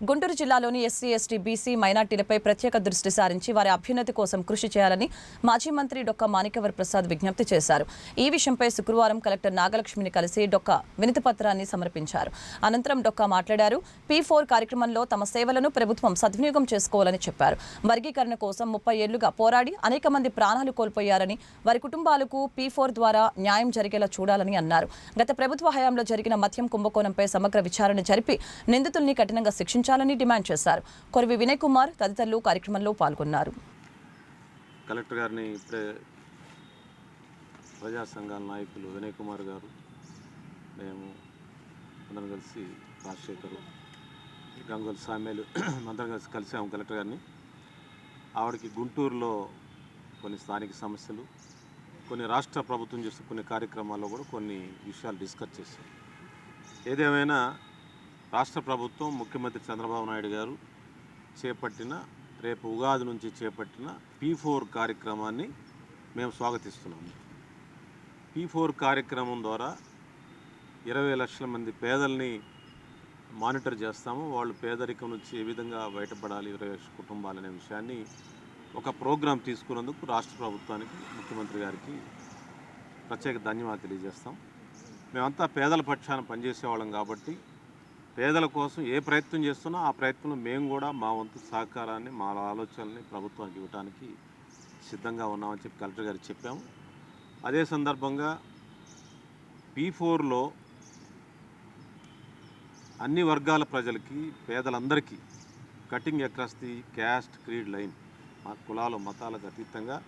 గుంటూరు జిల్లాలోని SC ST BC మైనార్టీలపై ప్రత్యేక దృష్టి సారించి వారి అభ్యున్నతి కోసం కృషి చేయాలని మాజీ మంత్రి డొక్క మాణికవర్ ప్రసాద్ విజ్ఞప్తి చేశారు. ఈ విషయంపై శుక్రవారం కలెక్టర్ నాగలక్ష్మిని కలిసి డొక్క వినతి పత్రాన్ని సమర్పించారు. అనంతరం డొక్క మాట్లాడారు పీ ఫోర్ కార్యక్రమంలో తమ సేవలను ప్రభుత్వం సద్వినియోగం చేసుకోవాలని చెప్పారు. వర్గీకరణ కోసం ముప్పై ఏళ్ళుగా పోరాడి అనేక మంది ప్రాణాలు కోల్పోయారని వారి కుటుంబాలకు పీ ఫోర్ ద్వారా న్యాయం జరిగేలా చూడాలని అన్నారు. గత ప్రభుత్వ హయాంలో జరిగిన మద్యం కుంభకోణంపై సమగ్ర విచారణ జరిపి నిందితుల్ని కఠినంగా శిక్షించారు. శిక్షించాలని డిమాండ్ చేశారు. కొరివి వినయ్ కుమార్ తదితరులు కార్యక్రమంలో పాల్గొన్నారు. కలెక్టర్ గారిని ఇప్పుడే ప్రజా సంఘాల నాయకులు వినయ్ కుమార్ గారు మేము అందరం కలిసి రాజశేఖరు గంగుల సామ్యాలు అందరం కలిసి కలిసాము కలెక్టర్ గారిని. ఆవిడకి గుంటూరులో కొన్ని స్థానిక సమస్యలు కొన్ని రాష్ట్ర ప్రభుత్వం చేసే కొన్ని కార్యక్రమాల్లో కూడా కొన్ని విషయాలు డిస్కస్ చేశాం. ఏదేమైనా రాష్ట్ర ప్రభుత్వం ముఖ్యమంత్రి చంద్రబాబు నాయుడు గారు చేపట్టిన రేపు ఉగాది నుంచి చేపట్టిన పీ ఫోర్ కార్యక్రమాన్ని మేము స్వాగతిస్తున్నాము. పీ ఫోర్ కార్యక్రమం ద్వారా ఇరవై లక్షల మంది పేదల్ని మానిటర్ చేస్తాము. వాళ్ళు పేదరికం నుంచి ఏ విధంగా బయటపడాలి ఇరవై లక్షల కుటుంబాలు అనే విషయాన్ని ఒక ప్రోగ్రాం తీసుకున్నందుకు రాష్ట్ర ప్రభుత్వానికి ముఖ్యమంత్రి గారికి ప్రత్యేక ధన్యవాదాలు తెలియజేస్తాం. మేమంతా పేదల పక్షాన పనిచేసేవాళ్ళం కాబట్టి పేదల కోసం ఏ ప్రయత్నం చేస్తున్నా ఆ ప్రయత్నంలో మేము కూడా మా వంతు సహకారాన్ని మా ఆలోచనల్ని ప్రభుత్వానికి ఇవ్వడానికి సిద్ధంగా ఉన్నామని చెప్పి కలెక్టర్ గారికి చెప్పాము. అదే సందర్భంగా పీ ఫోర్లో అన్ని వర్గాల ప్రజలకి పేదలందరికీ cutting across the caste creed line మా కులాలు మతాలకు అతీతంగా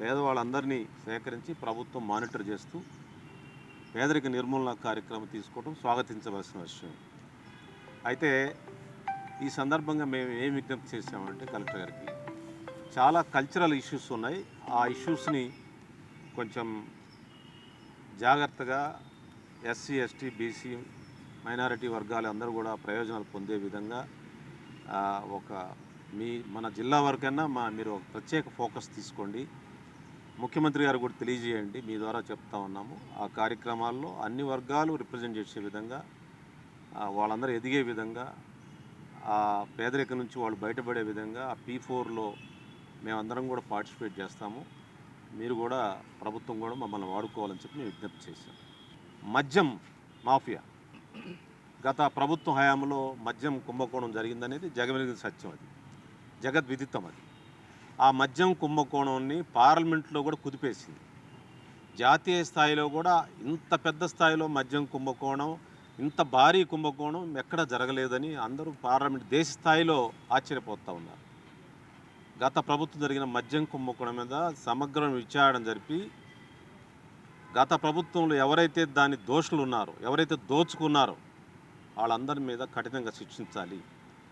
పేదవాళ్ళందరినీ సేకరించి ప్రభుత్వం మానిటర్ చేస్తూ పేదరిక నిర్మూలన కార్యక్రమం తీసుకోవడం స్వాగతించవలసిన విషయం. అయితే ఈ సందర్భంగా మేము ఏం విజ్ఞప్తి చేసామంటే కలెక్టర్ గారికి చాలా కల్చరల్ ఇష్యూస్ ఉన్నాయి. ఆ ఇష్యూస్ని కొంచెం జాగ్రత్తగా ఎస్సీ ఎస్టీ బీసీ మైనారిటీ వర్గాలు అందరూ కూడా ప్రయోజనాలు పొందే విధంగా ఒక మీ మన జిల్లా వరకైనా మా మీరు ఒక ప్రత్యేక ఫోకస్ తీసుకోండి. ముఖ్యమంత్రి గారు కూడా తెలియజేయండి. మీ ద్వారా చెప్తా ఉన్నాము. ఆ కార్యక్రమాల్లో అన్ని వర్గాలు రిప్రజెంట్ చేసే విధంగా వాళ్ళందరూ ఎదిగే విధంగా ఆ పేదరికం నుంచి వాళ్ళు బయటపడే విధంగా ఆ పీ ఫోర్లో మేమందరం కూడా పార్టిసిపేట్ చేస్తాము. మీరు కూడా ప్రభుత్వం కూడా మమ్మల్ని వాడుకోవాలని చెప్పి మేము విజ్ఞప్తి చేశాం మద్యం మాఫియా. గత ప్రభుత్వ హయాంలో మద్యం కుంభకోణం జరిగిందనేది జగమెరిగిన సత్యం అది. జగద్విదితం అది. ఆ మద్యం కుంభకోణాన్ని పార్లమెంట్లో కూడా కుదిపేసింది. జాతీయ స్థాయిలో కూడా ఇంత పెద్ద స్థాయిలో మద్యం కుంభకోణం ఇంత భారీ కుంభకోణం ఎక్కడ జరగలేదని అందరూ పార్లమెంట్ దేశ స్థాయిలో ఆశ్చర్యపోతూ ఉన్నారు. గత ప్రభుత్వం జరిగిన మద్యం కుంభకోణం మీద సమగ్ర విచారణ జరిపి గత ప్రభుత్వంలో ఎవరైతే దాని దోషులు ఉన్నారో ఎవరైతే దోచుకున్నారో వాళ్ళందరి మీద కఠినంగా శిక్షించాలి.